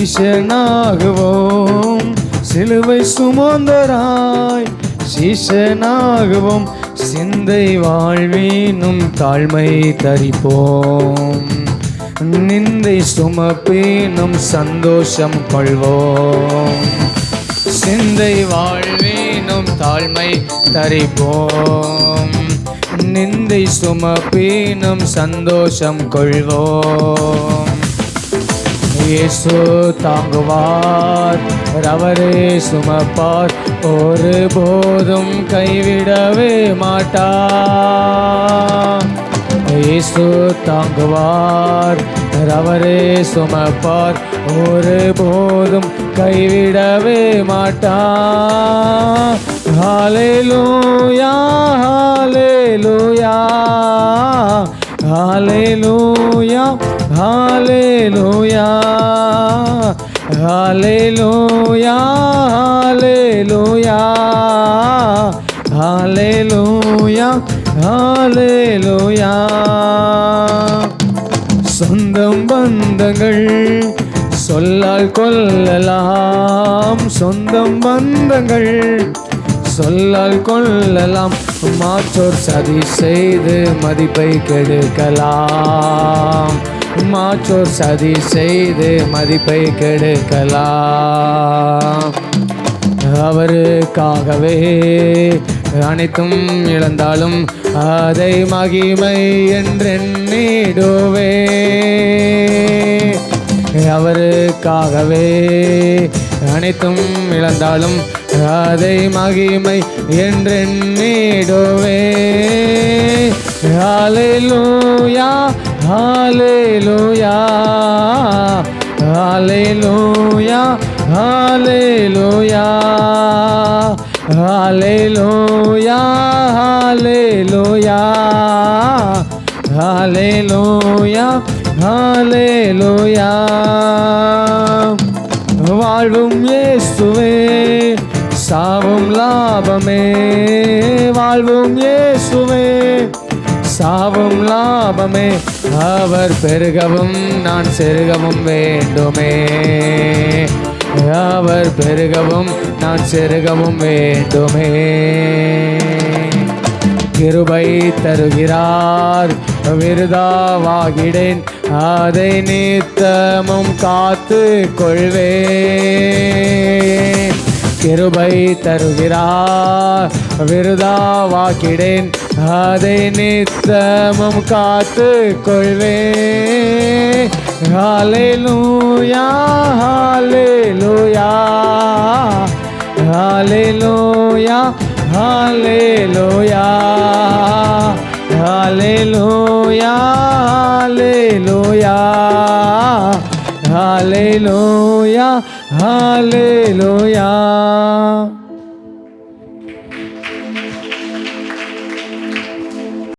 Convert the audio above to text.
சீசனாகவும். சிலுவை சுமந்தராய் சீசனாகவும். சிந்தை வாழ்வீனும் தாழ்மை தரிப்போம். நிந்தை சுமப்பீனும் சந்தோஷம் கொள்வோம். சிந்தை வாழ்வீனும் தாழ்மை தரிப்போம். நிந்தை சுமப்பீனும் சந்தோஷம் கொள்வோம். இயேசு தாங்குவார். அவரே சுமப்பார். ஒரு போதும் கைவிடவே மாட்டார். இயேசு தாங்குவார். அவரே சுமப்பார். ஒரு போதும் கைவிடவே மாட்டார். லூயா ஹalleluya லூயா ஹalleluya ஹalleluya ஹalleluya ஹalleluya ஹalleluya சொந்தம் பந்தங்கள் சொல்லால் கொள்ளலாம். சொந்தம் பந்தங்கள் சொல்லால் கொள்ளலாம். மாற்றோர் சதி செய்து மதிப்பை கெடுக்கலாம். மாற்றோர் சதி செய்து மதிப்பை கெடுக்கலாம். அவருக்காகவே அனைத்தும் இழந்தாலும் அதை மகிமை என்றெண்ணிடுவே. அவருக்காகவே அனைத்தும் இழந்தாலும் ராதை மகிமை என்றெண்ணிடுவே hallelujah hallelujah hallelujah hallelujah hallelujah hallelujah hallelujah hallelujah வாழும் இயேசுவே சாவும் லாபமே வாழ்வும் இயேசுவே. சாவும் லாபமே அவர் பெருகவும் நான் செருகவும் வேண்டுமே. அவர் பெருகவும் நான் செருகவும் வேண்டுமே. கிருபை தருகிறார் விருதாவாகிடேன். அதை நித்தமும் காத்து கொள்வேன். கிருபை தருகிறார் விருதாவாக்கிடேன். அதை நித்தமும் காத்து கொள்வேன். ஹாலே லூயா hallelujah hallelujah hallelujah hallelujah hallelujah ஹாலே லூயா Hallelujah.